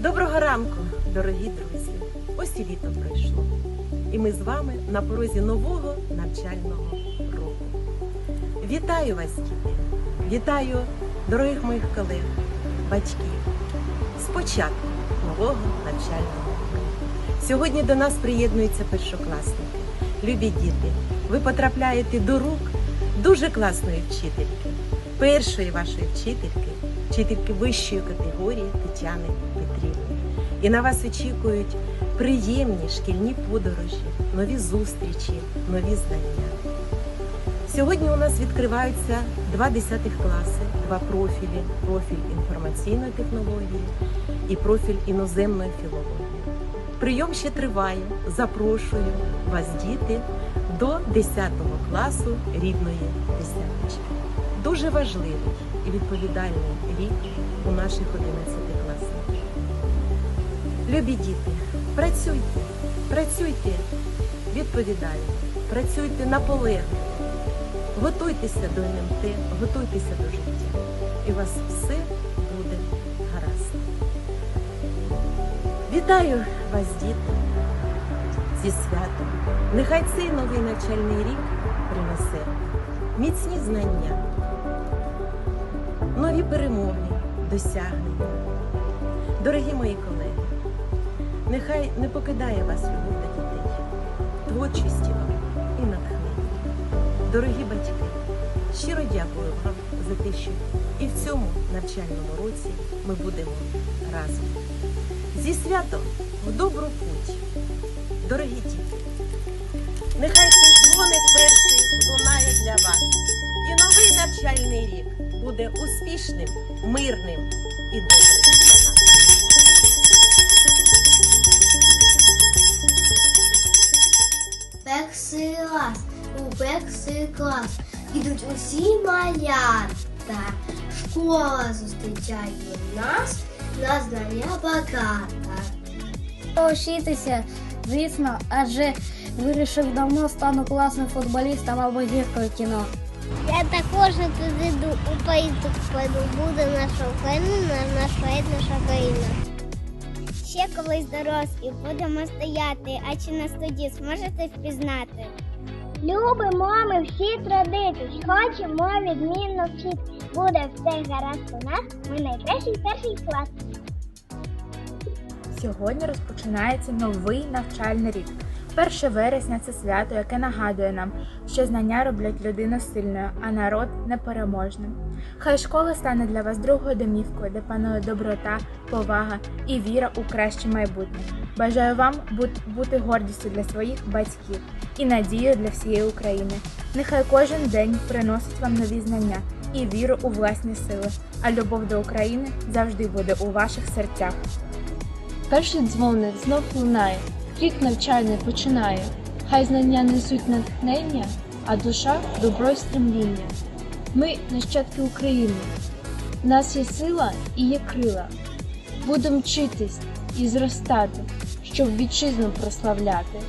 Доброго ранку, дорогі друзі! Ось і літо пройшло. І ми з вами на порозі нового навчального року. Вітаю вас, діти! Вітаю дорогих моїх колег, батьків з початку нового навчального року. Сьогодні до нас приєднуються першокласники. Любі діти, ви потрапляєте до рук дуже класної вчительки, першої вашої вчительки, вчительки вищої категорії Тетяни Петрівни. І на вас очікують приємні шкільні подорожі, нові зустрічі, нові знання. Сьогодні у нас відкриваються два десятих класи, два профілі: профіль інформаційної технології і профіль іноземної філології. Прийом ще триває. Запрошую вас, діти, до 10 класу рідної десяточки. Дуже важливий відповідальний рік у наших 11 класах. Любі діти, працюйте, працюйте відповідально, працюйте наполегливо, готуйтеся до НМТ, готуйтеся до життя. І у вас все буде гаразд. Вітаю вас, діти, зі святом. Нехай цей новий навчальний рік принесе міцні знання, нові перемоги, досягнення. Дорогі мої колеги, нехай не покидає вас любов до дітей, творчості вам і натхнення. Дорогі батьки, щиро дякую вам за те, що і в цьому навчальному році ми будемо разом. Зі святом в добру путь, дорогі діти. Нехай цей дзвоник перший лунає для вас. І новий навчальний рік буде успішним, мирним і добрим для нас. Перший раз у перший клас ідуть усі малята. Школа зустрічає нас на знання багата. Вчитися, звісно, адже вирішив давно стану класним футболістом або зіркою кіно. Я також туди йду у поїздок пойду. Буде наша Україна, наша наша країна. Ще колись дорослі будемо стояти, а чи нас тоді зможете впізнати? Любимо ми всі традиції, хочемо відмінно вчити. Буде все гаразд у нас, ми найкращий перший клас. Сьогодні розпочинається новий навчальний рік. 1 вересня це свято, яке нагадує нам, що знання роблять людину сильною, а народ непереможним. Хай школа стане для вас другою домівкою, де панує доброта, повага і віра у краще майбутнє. Бажаю вам бути гордістю для своїх батьків і надією для всієї України. Нехай кожен день приносить вам нові знання і віру у власні сили, а любов до України завжди буде у ваших серцях. Перший дзвоник знов лунає, рік навчальний починає. Хай знання несуть натхнення, а душа добро й стремління. Ми нащадки України. В нас є сила і є крила. Будемо вчитись і зростати, щоб вітчизну прославляти.